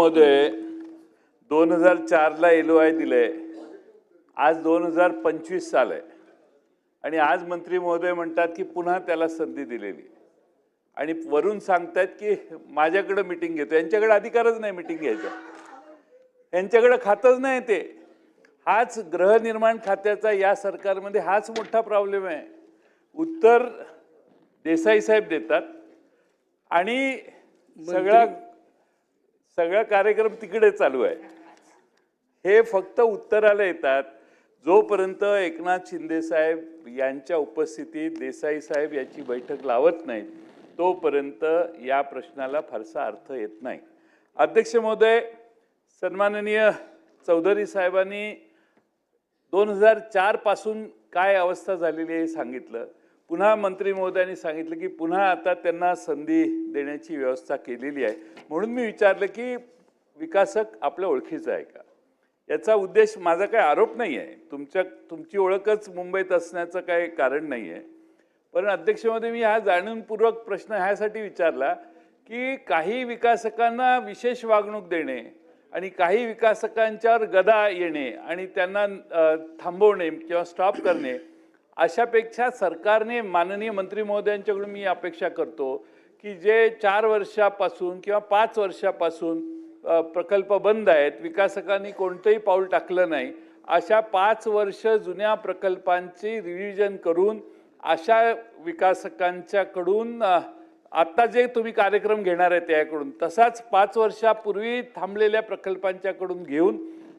महोदय दोन हजार चारला एल ओ आय दिलंय. आज दोन हजार पंचवीस साल आहे. आणि आज मंत्री महोदय म्हणतात की पुन्हा त्याला संधी दिलेली. आणि वरून सांगतायत की माझ्याकडं मिटिंग घेतो. यांच्याकडे अधिकारच नाही मिटिंग घ्यायचा. यांच्याकडे खातच नाही ते. हाच गृहनिर्माण खात्याचा या सरकारमध्ये हाच मोठा प्रॉब्लेम आहे. उत्तर देसाई साहेब देतात. आणि सगळा सगळा कार्यक्रम तिकडे चालू आहे. हे फक्त उत्तराला येतात. जोपर्यंत एकनाथ शिंदे साहेब यांच्या उपस्थितीत देसाई साहेब याची बैठक लावत नाहीत तोपर्यंत या प्रश्नाला फारसा अर्थ येत नाही. अध्यक्ष महोदय सन्माननीय चौधरी साहेबांनी दोन हजार चारपासून काय अवस्था झालेली आहे हे सांगितलं. पुन्हा मंत्री महोदयांनी सांगितलं की पुन्हा आता त्यांना संधी देण्याची व्यवस्था केलेली आहे. म्हणून मी विचारलं की विकासक आपल्या ओळखीचा आहे का? याचा उद्देश माझा काही आरोप नाही आहे. तुमच्या तुमची ओळखच मुंबईत असण्याचं काही कारण नाही आहे. पण अध्यक्षमध्ये मी हा जाणूनपूर्वक प्रश्न ह्यासाठी विचारला की काही विकासकांना विशेष वागणूक देणे आणि काही विकासकांच्यावर गदा येणे आणि त्यांना थांबवणे किंवा स्टॉप करणे अशापेक्षा सरकारने माननीय मंत्री महोदयांच्याकडून मी अपेक्षा करतो की जे चार वर्षापासून किंवा पाच वर्षापासून प्रकल्प बंद आहेत विकासकांनी कोणतंही पाऊल टाकलं नाही अशा पाच वर्ष जुन्या प्रकल्पांची रिव्हिजन करून अशा विकासकांच्याकडून आत्ता जे तुम्ही कार्यक्रम घेणार आहे त्याकडून तसाच पाच वर्षापूर्वी थांबलेल्या प्रकल्पांच्याकडून घेऊन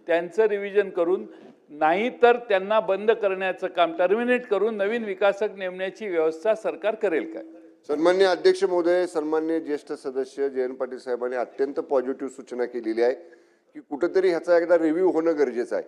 त्यांचं रिव्हिजन करून नाही तर त्यांना बंद करण्याचं काम टर्मिनेट करून नवीन विकासक नेमण्याची व्यवस्था सरकार करेल काय? सन्मान्य अध्यक्ष महोदय सन्मान्य ज्येष्ठ सदस्य जयंत पाटील साहेबांनी अत्यंत पॉझिटिव्ह सूचना केलेली आहे की कुठंतरी ह्याचा एकदा रिव्ह्यू होणं गरजेचं आहे.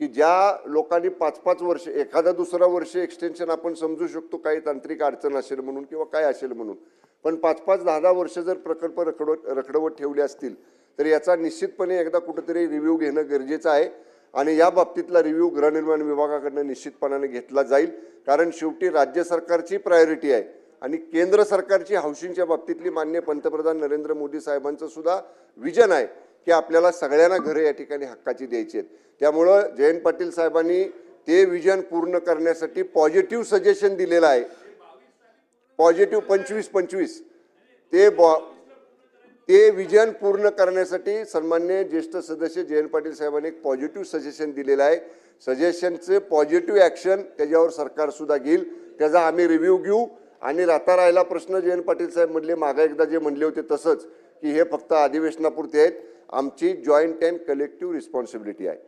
की ज्या लोकांनी पाच पाच वर्ष एखादा दुसरा वर्ष एक्सटेन्शन आपण समजू शकतो काही तांत्रिक अडचण असेल म्हणून किंवा काय असेल म्हणून. पण पाच पाच दहा दहा वर्ष जर प्रकल्प रखडवत रखडवत ठेवले असतील तर याचा निश्चितपणे एकदा कुठंतरी रिव्ह्यू घेणं गरजेचं आहे. आणि या बाबतीतला रिव्ह्यू गृहनिर्माण विभागाकडनं निश्चितपणाने घेतला जाईल. कारण शेवटी राज्य सरकारची प्रायोरिटी आहे आणि केंद्र सरकारची हाऊसिंगच्या बाबतीतली मान्य पंतप्रधान नरेंद्र मोदी साहेबांचं सुद्धा विजन आहे की आपल्याला सगळ्यांना घरे या ठिकाणी हक्काची द्यायची आहेत. त्यामुळं जयंत पाटील साहेबांनी ते विजन पूर्ण करण्यासाठी पॉझिटिव्ह सजेशन दिलेलं आहे. पॉझिटिव्ह पंचवीस पंचवीस. ते बॉ ते विजन पूर्ण करण्यासाठी सन्मान्य ज्येष्ठ सदस्य जयंत पाटील साहेबांनी एक पॉझिटिव्ह सजेशन दिलेलं आहे. सजेशनचे पॉझिटिव्ह ॲक्शन त्याच्यावर सरकारसुद्धा घेईल. त्याचा आम्ही रिव्ह्यू घेऊ. आणि राहता राहिला प्रश्न जयंत पाटील साहेब म्हणले मागा एकदा जे म्हणले होते तसंच की हे फक्त अधिवेशनापुरते आहेत. आमची जॉईंट अँड कलेक्टिव्ह रिस्पॉन्सिबिलिटी आहे.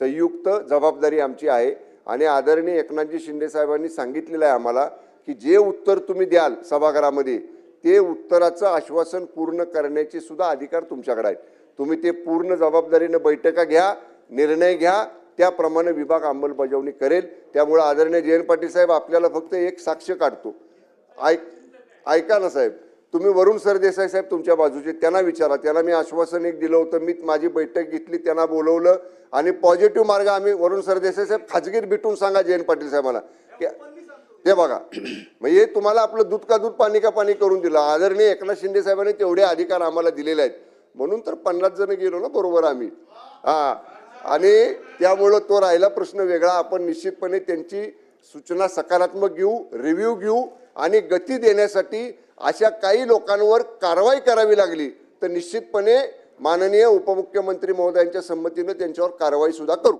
संयुक्त जबाबदारी आमची आहे. आणि आदरणीय एकनाथजी शिंदे साहेबांनी सांगितलेलं आहे आम्हाला की जे उत्तर तुम्ही द्याल सभागृहामध्ये ते उत्तराचं आश्वासन पूर्ण करण्याचे सुद्धा अधिकार तुमच्याकडे आहेत. तुम्ही ते पूर्ण जबाबदारीनं बैठका घ्या निर्णय घ्या त्याप्रमाणे विभाग अंमलबजावणी करेल. त्यामुळे आदरणीय जयंत पाटील साहेब आपल्याला फक्त एक साक्ष काढतो. ऐक ऐका ना साहेब. तुम्ही वरुण सरदेसाई साहेब तुमच्या बाजूचे त्यांना विचारा. त्यांना मी आश्वासन एक दिलं होतं मी माझी बैठक घेतली त्यांना बोलवलं. आणि पॉझिटिव्ह मार्ग आम्ही वरुण सरदेसाई साहेब खाजगीत भेटून सांगा जयंत पाटील साहेबांना. हे बघा म्हणजे तुम्हाला आपलं दूध का दूध पाणी का पाणी करून दिलं. आदरणीय एकनाथ शिंदे साहेबांनी तेवढे अधिकार आम्हाला दिलेले आहेत. म्हणून तर पन्नास जण गेलो ना बरोबर आम्ही. हा. आणि त्यामुळं तो राहिला प्रश्न वेगळा. आपण निश्चितपणे त्यांची सूचना सकारात्मक घेऊ रिव्ह्यू घेऊ आणि गती देण्यासाठी अशा काही लोकांवर कारवाई करावी लागली तर निश्चितपणे माननीय उपमुख्यमंत्री महोदयांच्या संमतीनं त्यांच्यावर कारवाई सुद्धा करू.